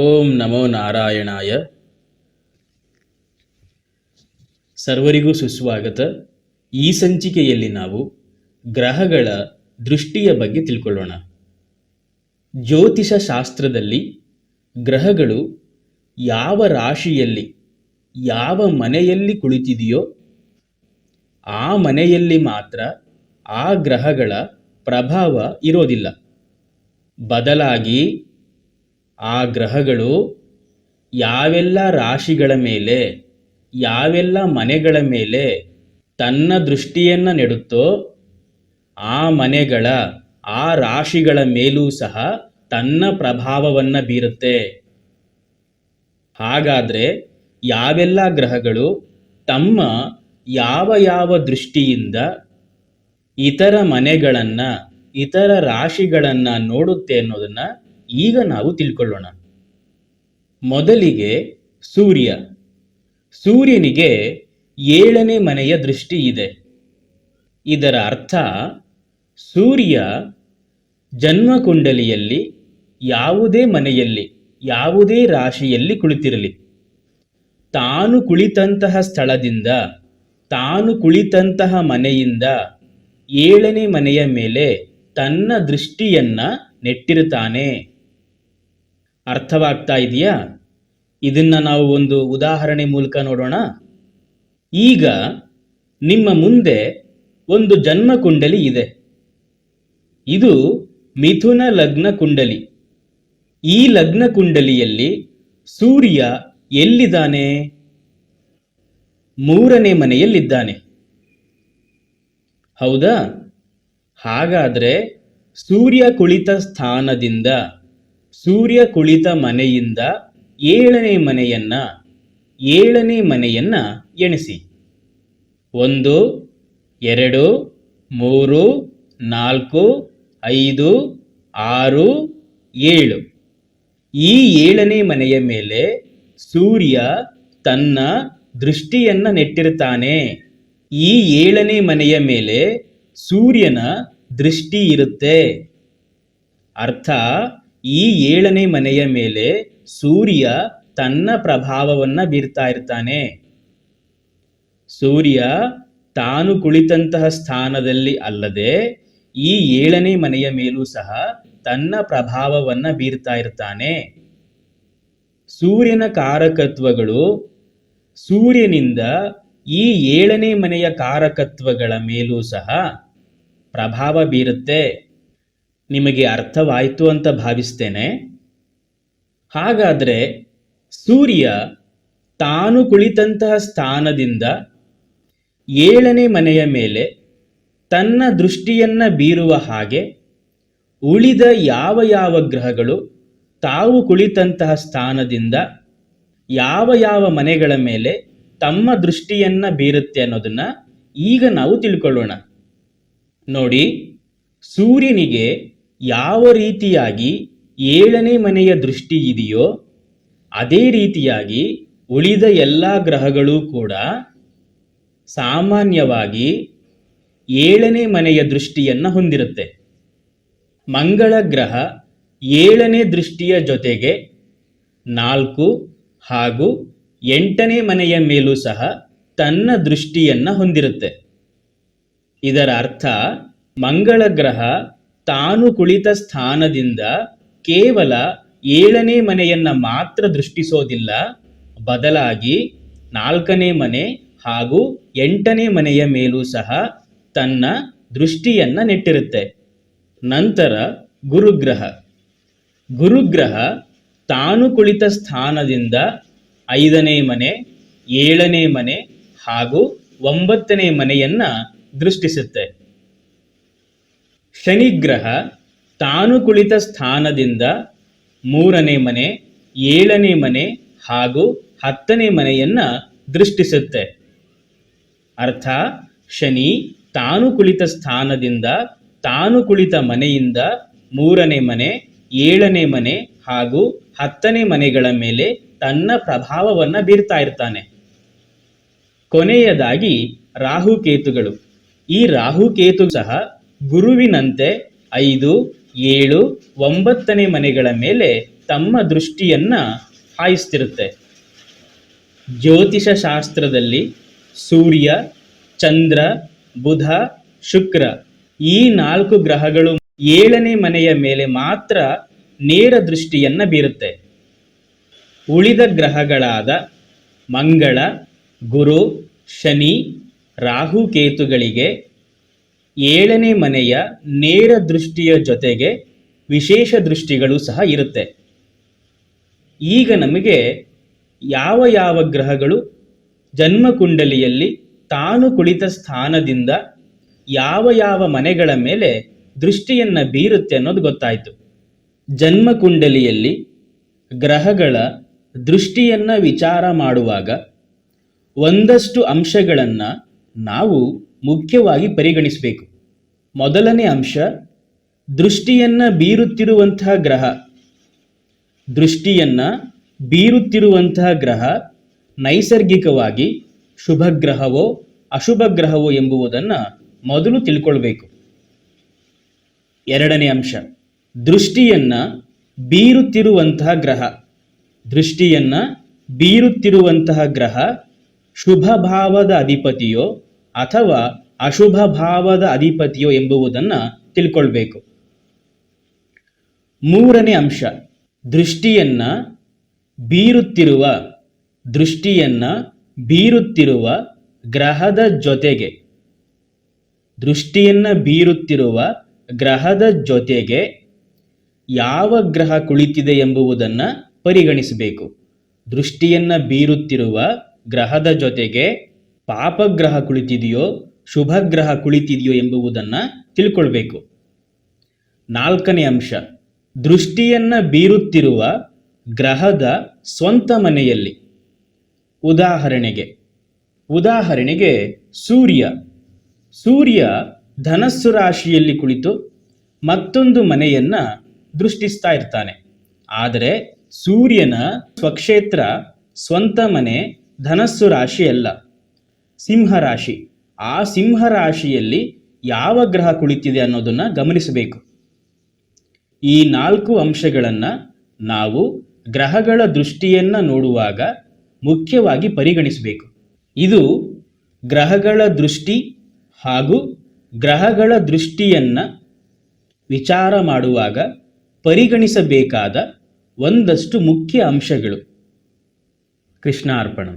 ಓಂ ನಮೋ ನಾರಾಯಣಾಯ. ಸರ್ವರಿಗೂ ಸುಸ್ವಾಗತ. ಈ ಸಂಚಿಕೆಯಲ್ಲಿ ನಾವು ಗ್ರಹಗಳ ದೃಷ್ಟಿಯ ಬಗ್ಗೆ ತಿಳ್ಕೊಳ್ಳೋಣ. ಜ್ಯೋತಿಷ ಶಾಸ್ತ್ರದಲ್ಲಿ ಗ್ರಹಗಳು ಯಾವ ರಾಶಿಯಲ್ಲಿ, ಯಾವ ಮನೆಯಲ್ಲಿ ಕುಳಿತಿದೆಯೋ ಆ ಮನೆಯಲ್ಲಿ ಮಾತ್ರ ಆ ಗ್ರಹಗಳ ಪ್ರಭಾವ ಇರೋದಿಲ್ಲ. ಬದಲಾಗಿ ಆ ಗ್ರಹಗಳು ಯಾವೆಲ್ಲ ರಾಶಿಗಳ ಮೇಲೆ, ಯಾವೆಲ್ಲ ಮನೆಗಳ ಮೇಲೆ ತನ್ನ ದೃಷ್ಟಿಯನ್ನು ನೆಡುತ್ತೋ ಆ ಮನೆಗಳ, ಆ ರಾಶಿಗಳ ಮೇಲೂ ಸಹ ತನ್ನ ಪ್ರಭಾವವನ್ನು ಬೀರುತ್ತೆ. ಹಾಗಾದರೆ ಯಾವೆಲ್ಲ ಗ್ರಹಗಳು ತಮ್ಮ ಯಾವ ಯಾವ ದೃಷ್ಟಿಯಿಂದ ಇತರ ಮನೆಗಳನ್ನು, ಇತರ ರಾಶಿಗಳನ್ನು ನೋಡುತ್ತೆ ಅನ್ನೋದನ್ನು ಈಗ ನಾವು ತಿಳ್ಕೊಳ್ಳೋಣ. ಮೊದಲಿಗೆ ಸೂರ್ಯ. ಸೂರ್ಯನಿಗೆ ಏಳನೇ ಮನೆಯ ದೃಷ್ಟಿ ಇದೆ. ಇದರ ಅರ್ಥ ಸೂರ್ಯ ಜನ್ಮಕುಂಡಲಿಯಲ್ಲಿ ಯಾವುದೇ ಮನೆಯಲ್ಲಿ, ಯಾವುದೇ ರಾಶಿಯಲ್ಲಿ ಕುಳಿತಿರಲಿ. ತಾನು ಕುಳಿತಂತಹ ಸ್ಥಳದಿಂದ, ತಾನು ಕುಳಿತಂತಹ ಮನೆಯಿಂದ ಏಳನೇ ಮನೆಯ ಮೇಲೆ ತನ್ನ ದೃಷ್ಟಿಯನ್ನ ನೆಟ್ಟಿರುತ್ತಾನೆ. ಅರ್ಥವಾಗ್ತಾ ಇದೆಯಾ? ಇದನ್ನ ನಾವು ಒಂದು ಉದಾಹರಣೆ ಮೂಲಕ ನೋಡೋಣ. ಈಗ ನಿಮ್ಮ ಮುಂದೆ ಒಂದು ಜನ್ಮ ಕುಂಡಲಿ ಇದೆ. ಇದು ಮಿಥುನ ಲಗ್ನ ಕುಂಡಲಿ. ಈ ಲಗ್ನ ಕುಂಡಲಿಯಲ್ಲಿ ಸೂರ್ಯ ಎಲ್ಲಿದ್ದಾನೆ? ಮೂರನೇ ಮನೆಯಲ್ಲಿದ್ದಾನೆ. ಹೌದಾ? ಹಾಗಾದ್ರೆ ಸೂರ್ಯ ಕುಳಿತ ಸ್ಥಾನದಿಂದ ಸೂರ್ಯ ಕುಳಿತ ಮನೆಯಿಂದ ಏಳನೇ ಮನೆಯನ್ನ ಏಳನೇ ಮನೆಯನ್ನ ಎಣಿಸಿ. ಒಂದು, ಎರಡು, ಮೂರು, ನಾಲ್ಕು, ಐದು, ಆರು, ಏಳು. ಈ ಏಳನೇ ಮನೆಯ ಮೇಲೆ ಸೂರ್ಯ ತನ್ನ ದೃಷ್ಟಿಯನ್ನ ನೆಟ್ಟಿರ್ತಾನೆ. ಈ ಏಳನೇ ಮನೆಯ ಮೇಲೆ ಸೂರ್ಯನ ದೃಷ್ಟಿ ಇರುತ್ತೆ. ಅರ್ಥ? ಈ ಏಳನೇ ಮನೆಯ ಮೇಲೆ ಸೂರ್ಯ ತನ್ನ ಪ್ರಭಾವವನ್ನ ಬೀರ್ತಾ ಇರ್ತಾನೆ. ಸೂರ್ಯ ತಾನು ಕುಳಿತಂತಹ ಸ್ಥಾನದಲ್ಲಿ ಅಲ್ಲದೆ ಈ ಏಳನೇ ಮನೆಯ ಮೇಲೂ ಸಹ ತನ್ನ ಪ್ರಭಾವವನ್ನ ಬೀರ್ತಾ ಇರ್ತಾನೆ. ಸೂರ್ಯನ ಕಾರಕತ್ವಗಳು ಸೂರ್ಯನಿಂದ ಈ ಏಳನೇ ಮನೆಯ ಕಾರಕತ್ವಗಳ ಮೇಲೂ ಸಹ ಪ್ರಭಾವ ಬೀರುತ್ತೆ. ನಿಮಗೆ ಅರ್ಥವಾಯಿತು ಅಂತ ಭಾವಿಸ್ತೇನೆ. ಹಾಗಾದರೆ ಸೂರ್ಯ ತಾನು ಕುಳಿತಂತಹ ಸ್ಥಾನದಿಂದ ಏಳನೇ ಮನೆಯ ಮೇಲೆ ತನ್ನ ದೃಷ್ಟಿಯನ್ನು ಬೀರುವ ಹಾಗೆ ಉಳಿದ ಯಾವ ಯಾವ ಗ್ರಹಗಳು ತಾವು ಕುಳಿತಂತಹ ಸ್ಥಾನದಿಂದ ಯಾವ ಯಾವ ಮನೆಗಳ ಮೇಲೆ ತಮ್ಮ ದೃಷ್ಟಿಯನ್ನು ಬೀರುತ್ತೆ ಅನ್ನೋದನ್ನು ಈಗ ನಾವು ತಿಳ್ಕೊಳ್ಳೋಣ. ನೋಡಿ, ಸೂರ್ಯನಿಗೆ ಯಾವ ರೀತಿಯಾಗಿ ಏಳನೇ ಮನೆಯ ದೃಷ್ಟಿ ಇದೆಯೋ, ಅದೇ ರೀತಿಯಾಗಿ ಉಳಿದ ಎಲ್ಲ ಗ್ರಹಗಳು ಕೂಡ ಸಾಮಾನ್ಯವಾಗಿ ಏಳನೇ ಮನೆಯ ದೃಷ್ಟಿಯನ್ನು ಹೊಂದಿರುತ್ತೆ. ಮಂಗಳ ಗ್ರಹ ಏಳನೇ ದೃಷ್ಟಿಯ ಜೊತೆಗೆ ನಾಲ್ಕು ಹಾಗೂ ಎಂಟನೇ ಮನೆಯ ಮೇಲೂ ಸಹ ತನ್ನ ದೃಷ್ಟಿಯನ್ನು ಹೊಂದಿರುತ್ತೆ. ಇದರ ಅರ್ಥ ಮಂಗಳ ಗ್ರಹ ತಾನು ಕುಳಿತ ಸ್ಥಾನದಿಂದ ಕೇವಲ ಏಳನೇ ಮನೆಯನ್ನ ಮಾತ್ರ ದೃಷ್ಟಿಸೋದಿಲ್ಲ. ಬದಲಾಗಿ ನಾಲ್ಕನೇ ಮನೆ ಹಾಗೂ ಎಂಟನೇ ಮನೆಯ ಮೇಲೂ ಸಹ ತನ್ನ ದೃಷ್ಟಿಯನ್ನ ನೆಟ್ಟಿರುತ್ತೆ. ನಂತರ ಗುರುಗ್ರಹ. ಗುರುಗ್ರಹ ತಾನು ಕುಳಿತ ಸ್ಥಾನದಿಂದ ಐದನೇ ಮನೆ, ಏಳನೇ ಮನೆ ಹಾಗೂ ಒಂಬತ್ತನೇ ಮನೆಯನ್ನ ದೃಷ್ಟಿಸುತ್ತೆ. ಶನಿಗ್ರಹ ತಾನು ಕುಳಿತ ಸ್ಥಾನದಿಂದ ಮೂರನೇ ಮನೆ, ಏಳನೇ ಮನೆ ಹಾಗೂ ಹತ್ತನೇ ಮನೆಯನ್ನ ದೃಷ್ಟಿಸುತ್ತೆ. ಅರ್ಥ? ಶನಿ ತಾನು ಕುಳಿತ ಸ್ಥಾನದಿಂದ, ತಾನು ಕುಳಿತ ಮನೆಯಿಂದ ಮೂರನೇ ಮನೆ, ಏಳನೇ ಮನೆ ಹಾಗೂ ಹತ್ತನೇ ಮನೆಗಳ ಮೇಲೆ ತನ್ನ ಪ್ರಭಾವವನ್ನ ಬೀರ್ತಾ ಇರ್ತಾನೆ. ಕೊನೆಯದಾಗಿ ರಾಹುಕೇತುಗಳು. ಈ ರಾಹುಕೇತು ಸಹ ಗುರುವಿನಂತೆ ಐದು, ಏಳು, ಒಂಬತ್ತನೇ ಮನೆಗಳ ಮೇಲೆ ತಮ್ಮ ದೃಷ್ಟಿಯನ್ನ ಹಾಯಿಸ್ತಿರುತ್ತೆ. ಜ್ಯೋತಿಷ ಶಾಸ್ತ್ರದಲ್ಲಿ ಸೂರ್ಯ, ಚಂದ್ರ, ಬುಧ, ಶುಕ್ರ ಈ ನಾಲ್ಕು ಗ್ರಹಗಳು ಏಳನೇ ಮನೆಯ ಮೇಲೆ ಮಾತ್ರ ನೇರ ದೃಷ್ಟಿಯನ್ನ ಬೀರುತ್ತೆ. ಉಳಿದ ಗ್ರಹಗಳಾದ ಮಂಗಳ, ಗುರು, ಶನಿ, ರಾಹು, ಕೇತುಗಳಿಗೆ ಏಳನೇ ಮನೆಯ ನೇರ ದೃಷ್ಟಿಯ ಜೊತೆಗೆ ವಿಶೇಷ ದೃಷ್ಟಿಗಳು ಸಹ ಇರುತ್ತೆ. ಈಗ ನಮಗೆ ಯಾವ ಯಾವ ಗ್ರಹಗಳು ಜನ್ಮಕುಂಡಲಿಯಲ್ಲಿ ತಾನು ಕುಳಿತ ಸ್ಥಾನದಿಂದ ಯಾವ ಯಾವ ಮನೆಗಳ ಮೇಲೆ ದೃಷ್ಟಿಯನ್ನ ಬೀರುತ್ತೆ ಅನ್ನೋದು ಗೊತ್ತಾಯಿತು. ಜನ್ಮಕುಂಡಲಿಯಲ್ಲಿ ಗ್ರಹಗಳ ದೃಷ್ಟಿಯನ್ನ ವಿಚಾರ ಮಾಡುವಾಗ ಒಂದಷ್ಟು ಅಂಶಗಳನ್ನು ನಾವು ಮುಖ್ಯವಾಗಿ ಪರಿಗಣಿಸಬೇಕು. ಮೊದಲನೇ ಅಂಶ, ದೃಷ್ಟಿಯನ್ನ ಬೀರುತ್ತಿರುವಂತಹ ಗ್ರಹ. ದೃಷ್ಟಿಯನ್ನ ಬೀರುತ್ತಿರುವಂತಹ ಗ್ರಹ ನೈಸರ್ಗಿಕವಾಗಿ ಶುಭ ಗ್ರಹವೋ ಅಶುಭ ಗ್ರಹವೋ ಎಂಬುವುದನ್ನು ಮೊದಲು ತಿಳ್ಕೊಳ್ಬೇಕು. ಎರಡನೇ ಅಂಶ, ದೃಷ್ಟಿಯನ್ನ ಬೀರುತ್ತಿರುವಂತಹ ಗ್ರಹ. ದೃಷ್ಟಿಯನ್ನ ಬೀರುತ್ತಿರುವಂತಹ ಗ್ರಹ ಶುಭ ಭಾವದ ಅಧಿಪತಿಯೋ ಅಥವಾ ಅಶುಭ ಭಾವದ ಅಧಿಪತಿಯೋ ಎಂಬುವುದನ್ನು ತಿಳ್ಕೊಳ್ಬೇಕು. ಮೂರನೇ ಅಂಶ, ದೃಷ್ಟಿಯನ್ನ ಬೀರುತ್ತಿರುವ ದೃಷ್ಟಿಯನ್ನ ಬೀರುತ್ತಿರುವ ಗ್ರಹದ ಜೊತೆಗೆ. ದೃಷ್ಟಿಯನ್ನ ಬೀರುತ್ತಿರುವ ಗ್ರಹದ ಜೊತೆಗೆ ಯಾವ ಗ್ರಹ ಕುಳಿತಿದೆ ಎಂಬುವುದನ್ನು ಪರಿಗಣಿಸಬೇಕು. ದೃಷ್ಟಿಯನ್ನ ಬೀರುತ್ತಿರುವ ಗ್ರಹದ ಜೊತೆಗೆ ಪಾಪಗ್ರಹ ಕುಳಿತಿದೆಯೋ, ಶುಭಗ್ರಹ ಕುಳಿತಿದೆಯೋ ಎಂಬುವುದನ್ನು ತಿಳ್ಕೊಳ್ಬೇಕು. ನಾಲ್ಕನೇ ಅಂಶ, ದೃಷ್ಟಿಯನ್ನ ಬೀರುತ್ತಿರುವ ಗ್ರಹದ ಸ್ವಂತ ಮನೆಯಲ್ಲಿ. ಉದಾಹರಣೆಗೆ ಉದಾಹರಣೆಗೆ ಸೂರ್ಯ. ಸೂರ್ಯ ಧನಸ್ಸು ರಾಶಿಯಲ್ಲಿ ಕುಳಿತು ಮತ್ತೊಂದು ಮನೆಯನ್ನ ದೃಷ್ಟಿಸ್ತಾ ಇರ್ತಾನೆ. ಆದರೆ ಸೂರ್ಯನ ಸ್ವಕ್ಷೇತ್ರ ಸ್ವಂತ ಮನೆ ಧನಸ್ಸು ರಾಶಿ ಅಲ್ಲ ಸಿಂಹ ರಾಶಿ ಆ ಸಿಂಹ ರಾಶಿಯಲ್ಲಿ ಯಾವ ಗ್ರಹ ಕುಳಿತಿದೆ ಅನ್ನೋದನ್ನ ಗಮನಿಸಬೇಕು. ಈ ನಾಲ್ಕು ಅಂಶಗಳನ್ನು ನಾವು ಗ್ರಹಗಳ ದೃಷ್ಟಿಯನ್ನ ನೋಡುವಾಗ ಮುಖ್ಯವಾಗಿ ಪರಿಗಣಿಸಬೇಕು. ಇದು ಗ್ರಹಗಳ ದೃಷ್ಟಿ ಹಾಗೂ ಗ್ರಹಗಳ ದೃಷ್ಟಿಯನ್ನ ವಿಚಾರ ಮಾಡುವಾಗ ಪರಿಗಣಿಸಬೇಕಾದ ಒಂದಷ್ಟು ಮುಖ್ಯ ಅಂಶಗಳು. ಕೃಷ್ಣಾರ್ಪಣ.